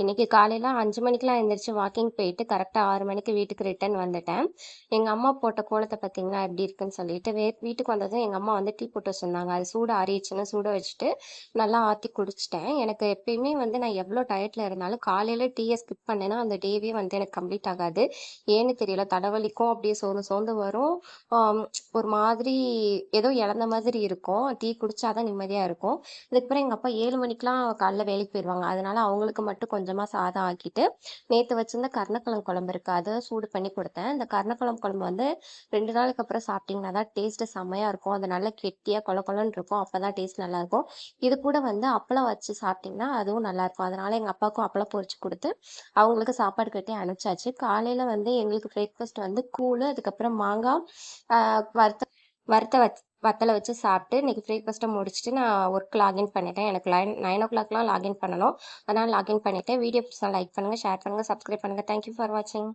இன்னைக்கு காலையில் அஞ்சு மணிக்கெலாம் எழுந்திரிச்சு வாக்கிங் போயிட்டு கரெக்டாக ஆறு மணிக்கு வீட்டுக்கு ரிட்டர்ன் வந்துட்டேன். எங்கள் அம்மா போட்ட கோலத்தை பார்த்தீங்கன்னா எப்படி இருக்குன்னு சொல்லிட்டு வே வீட்டுக்கு வந்ததும் எங்கள் அம்மா வந்து டீ போட்டு சொன்னாங்க. அது சூடு ஆறிடுச்சுன்னு சூட வச்சுட்டு நல்லா ஆற்றி குடிச்சிட்டேன். எனக்கு எப்பயுமே வந்து நான் எவ்வளோ டயட்டில் இருந்தாலும் காலையில் டீயை ஸ்கிப் பண்ணேன்னா அந்த டேவே வந்து எனக்கு கம்ப்ளீட் ஆகாது. ஏன்னு தெரியல தலைவலிக்கும் அப்படியே சோர்ந்து சோர்ந்து வரும். ஒரு மாதிரி ஏதோ இழந்த மாதிரி இருக்கும். டீ குடிச்சாதான் நிம்மதியாக இருக்கும். இதுக்கப்புறம் எங்கள் அப்பா ஏழு மணிக்கெலாம் காலைல வேலைக்கு போயிடுவாங்க அதனால அவங்களுக்கு மட்டும் கொஞ்சம் கொஞ்சமாக சாதம் ஆக்கிட்டு நேற்று வச்சிருந்த கருணக்கிழங்கு குழம்பு இருக்குது அதை சூடு பண்ணி கொடுத்தேன். இந்த கருணக்கிழங்கு குழம்பு வந்து ரெண்டு நாளுக்கு அப்புறம் சாப்பிட்டிங்கன்னா தான் டேஸ்ட்டு செம்மையாக இருக்கும். அது நல்லா கெட்டியாக கொல கொலன்னு இருக்கும். அப்போ தான் டேஸ்ட் நல்லாயிருக்கும் இது கூட வந்து அப்பளம் வச்சு சாப்பிட்டிங்கன்னா அதுவும் நல்லாயிருக்கும் அதனால் எங்கள் அப்பாவுக்கும் அப்பளம் பொறிச்சு கொடுத்து அவங்களுக்கு சாப்பாடு கட்டி அனுப்பிச்சாச்சு. காலையில் வந்து எங்களுக்கு பிரேக்ஃபாஸ்ட் வந்து கூழ் அதுக்கப்புறம் மாங்காய் வறுத்த வறுத்த வச்சு வத்தலை வச்சு சாப்பிட்டு இன்றைக்கி பிரேக்ஃபாஸ்ட்டை முடிச்சுட்டு நான் ஒர்க் லாகின் பண்ணிட்டேன். எனக்கு லைன் நைன் ஓ கிளாக்லாம் லாகின் பண்ணணும். அதனால் லாகின் பண்ணிவிட்டேன் வீடியோ பிடிச்சா லைக் பண்ணுங்கள் ஷேர் பண்ணுங்கள் சப்ஸ்கிரைப் பண்ணுங்கள் தேங்க்யூ ஃபார் வாட்சிங்